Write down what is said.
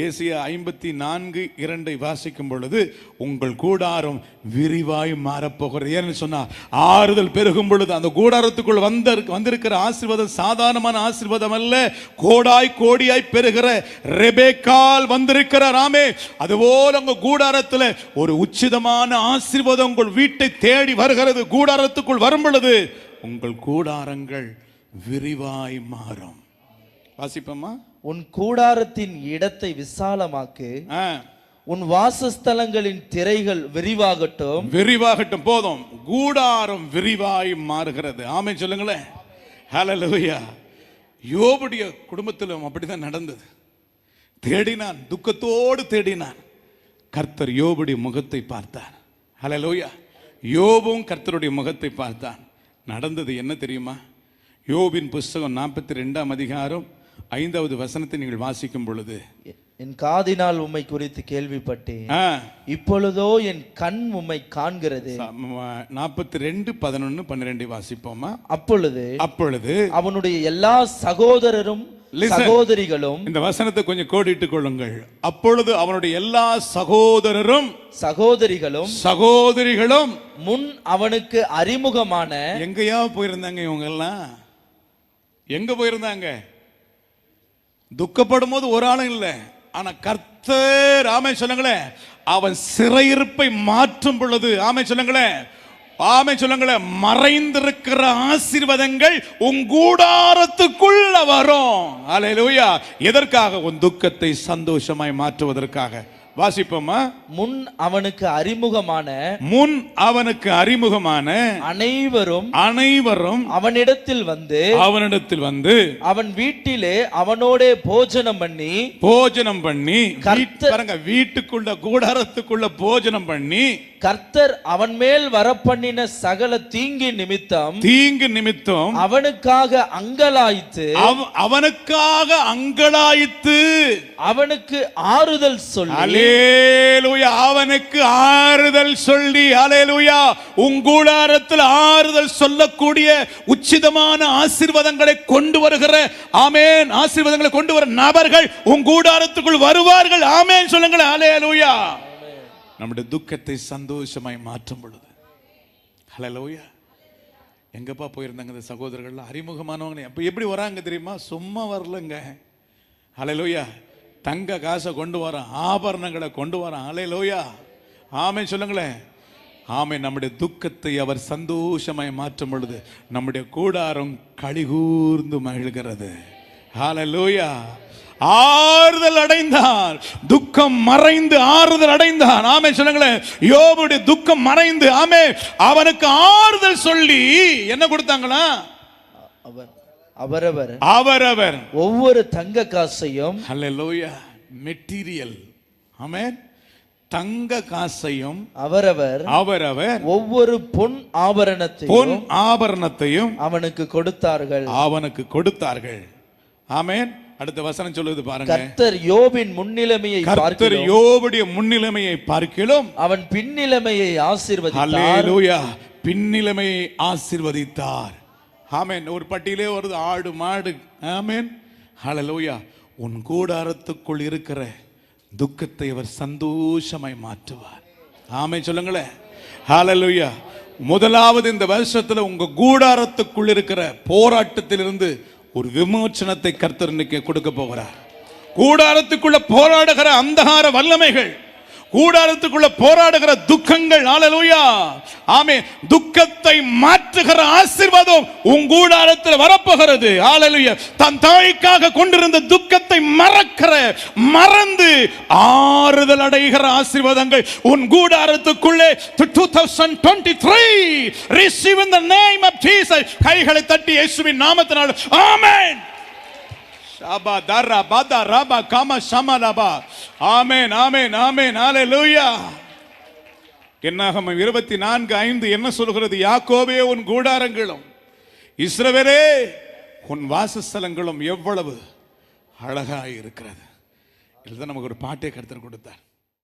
ஏசிய ஐம்பத்தி நான்கு இரண்டை வாசிக்கும் பொழுது உங்கள் கூடாரம் விரிவாய் மாறப்போகிறது. ஏன்னு சொன்னா ஆறுதல் பெருகும் பொழுது அந்த கூடாரத்துக்குள் வந்த வந்திருக்கிற ஆசீர்வாதம் சாதாரணமான ஆசீர்வாதம் அல்ல கோடாய் கோடியாய் பெறுகிற ரெபேக்கால் வந்திருக்கிற ராமே அதுபோல் உங்க கூடாரத்தில் ஒரு உச்சிதமான ஆசீர்வாதம் உங்கள் வீட்டை தேடி வருகிறது. கூடாரத்துக்குள் வரும் பொழுது உங்கள் கூடாரங்கள் விரிவாய் மாறும். வாசிப்போமா? உன் கூடாரத்தின் இடத்தை விசாலமாக்கு. உன் வாசஸ்தலங்களின் திரைகள் விரிவாகட்டும். விரிவாகட்டும் போதும். கூடாரம் விரிவாய் மாறுகிறது. ஆமென் சொல்லுங்களேன். ஹalleluya யோபுடைய குடும்பத்திலும் அப்படிதான் நடந்தது. தேடினான் துக்கத்தோடு தேடினான். கர்த்தர் யோபுடைய முகத்தை பார்த்தார். ஹalleluya யோபும் கர்த்தருடைய முகத்தை பார்த்தான். நடந்தது என்ன தெரியுமா? யோபின் புஸ்தகம் நாற்பத்தி ரெண்டாம் அதிகாரம் ஐந்தாவது வசனத்தை நீங்கள் வாசிக்கும் பொழுது என் காதினால் உம்மை குறித்து கேள்விப்பட்டேன். இப்பொழுதோ என் கண் உம்மை காண்கிறது. நாற்பத்தி ரெண்டு பதினொன்று பன்னிரெண்டு வாசிப்போமா? அப்பொழுது அப்பொழுது அவனுடைய எல்லா சகோதரரும். சகோதரிகளும் இந்த வசனத்தை கொஞ்சம் கோடிட்டுக் கொள்ளுங்கள். அப்பொழுது அவனுடைய எல்லா சகோதரரும் சகோதரிகளும் சகோதரிகளும் முன் அவனுக்கு அறிமுகமான எங்கேயா போயிருந்தாங்க இவங்க எல்லாம் எங்க போயிருந்தாங்க? துக்கப்படும் போது ஒரு ஆளும் இல்லை. ஆனா கர்த்தர் ஆமை சொல்லுங்களேன் அவன் சிறையிருப்பை மாற்றும் பொழுது ஆமை சொல்லுங்களேன் ஆமை சொல்லுங்களேன் மறைந்திருக்கிற ஆசீர்வாதங்கள் உன் கூடாரத்துக்குள்ள வரும். அலையலூயா எதற்காக? உன் துக்கத்தை சந்தோஷமாய் மாற்றுவதற்காக. வாசிப்போமா? முன் அவனுக்கு அறிமுகமான முன் அவனுக்கு அறிமுகமான அனைவரும் அனைவரும் அவனிடத்தில் வந்து அவனிடத்தில் வந்து அவன் வீட்டிலே அவனோடே போஜனம் பண்ணி போஜனம் பண்ணி பாருங்க வீட்டுக்குள்ள கூடாரத்துக்குள்ள போஜனம் பண்ணி கர்த்தர் அவன் மேல் வரப்பண்ணின சகல தீங்கி நிமித்தம் தீங்கு நிமித்தம் அவனுக்காக அங்கலாய்த்து அவ- அவனுக்காக அங்கலாய்த்து அவனுக்கு ஆறுதல் சொல்லி அலேலுயா அவனுக்கு ஆறுதல் சொல்லி அலேலுயா உங்கூடாரத்தில் ஆறுதல் சொல்லக்கூடிய உச்சிதமான ஆசீர்வாதங்களை கொண்டு வருகிற ஆமேன். ஆசீர்வாதங்களை கொண்டு வர நபர்கள் உங்கூடாரத்துக்குள் வருவார்கள். ஆமேன் சொல்லுங்களேன் அலேலுயா நம்முடைய துக்கத்தை சந்தோஷமாய் மாற்றும் பொழுது. ஹலலோயா எங்கப்பா போயிருந்தாங்க இந்த சகோதரர்கள் அறிமுகமானவங்க. அப்போ எப்படி வராங்க தெரியுமா? சும்மா வரலங்க. ஹலலோயா தங்க காசை கொண்டு வரான் ஆபரணங்களை கொண்டு வரான் அலை லோயா ஆமை சொல்லுங்களேன். ஆமை நம்முடைய துக்கத்தை அவர் சந்தோஷமாய் மாற்றும் பொழுது நம்முடைய கூடாரம் கழிகூர்ந்து மகிழ்கிறது. லோயா ஆறுதல் அடைந்தான் துக்கம் மறைந்து ஆறுதல் அடைந்தான். ஆமே சொல்லுங்களேன். யோபுடைய துக்கம் மறைந்து ஆமே அவனுக்கு ஆறுதல் சொல்லி என்ன கொடுத்தாங்களா? அவர் அவரவர் அவரவர். ஒவ்வொரு தங்க காசையும் ஹalleluya மெட்டீரியல் ஆமென் தங்க காசையும் அவரவர் அவரவர் ஒவ்வொரு பொன் பொன் ஆபரணத்தையும் ஆபரணத்தையும் அவனுக்கு கொடுத்தார்கள். அவனுக்கு கொடுத்தார்கள். ஆமென் அடுத்த வசனம் சொல்லுது பாருங்க. கர்த்தர் யோபின் முன்னிலைமையை கர்த்தர் யோபுடைய முன்னிலைமையை பார்க்கிலும் அவன் பின்னிலைமையை ஆசீர்வதித்தார். ஹalleluya பின்னிலைமையை ஆசீர்வதித்தார். ஆமேன். ஒரு பட்டியலே வருது ஆடு மாடு. ஆமேன். ஹலலோயா உன் கூடாரத்துக்குள் இருக்கிற துக்கத்தை அவர் சந்தோஷமாய் மாற்றுவார். ஆமே சொல்லுங்களேன். ஹalleluya முதலாவது இந்த வருஷத்தில் உங்கள் கூடாரத்துக்குள் இருக்கிற போராட்டத்திலிருந்து ஒரு விமோச்சனத்தை கர்த்தர் இன்னைக்கு கொடுக்க போகிறார். கூடாரத்துக்குள்ள போராடுகிற அந்தகார வல்லமைகள் கூடாரத்துக்குள்ள போராடுகிற துக்கங்கள் ஆலலூயா ஆமே துக்கத்தை மாற்றுகிற ஆசீர்வாதம் உன் கூடாரத்தில் வரப்போகிறது. ஹalleluya தன் தாய்க்காக கொண்டிருந்த துக்கத்தை மறக்கிற மறந்து ஆறுதல் அடைகிற ஆசிர்வாதங்கள் உன் கூடாரத்துக்குள்ளே 2023 receive in the name of Jesus கைகளை தட்டி இயேசுவின் நாமத்தினால். ஆமென். ஷாபா தர்ரா பாதா ராபா காமா ஷாமா ஆமேன் ஆமேன் ஆமேன் ஆலே லூயா என்னாகமம் இருபத்தி நான்கு ஐந்து என்ன சொல்கிறது? யாக்கோவே உன் கூடாரங்களும் இஸ்ரவேலே உன் வாசஸ்தலங்களும் எவ்வளவு அழகாக இருக்கிறது இதுதான் நமக்கு ஒரு பாட்டை கருத்தர் கொடுத்தார்.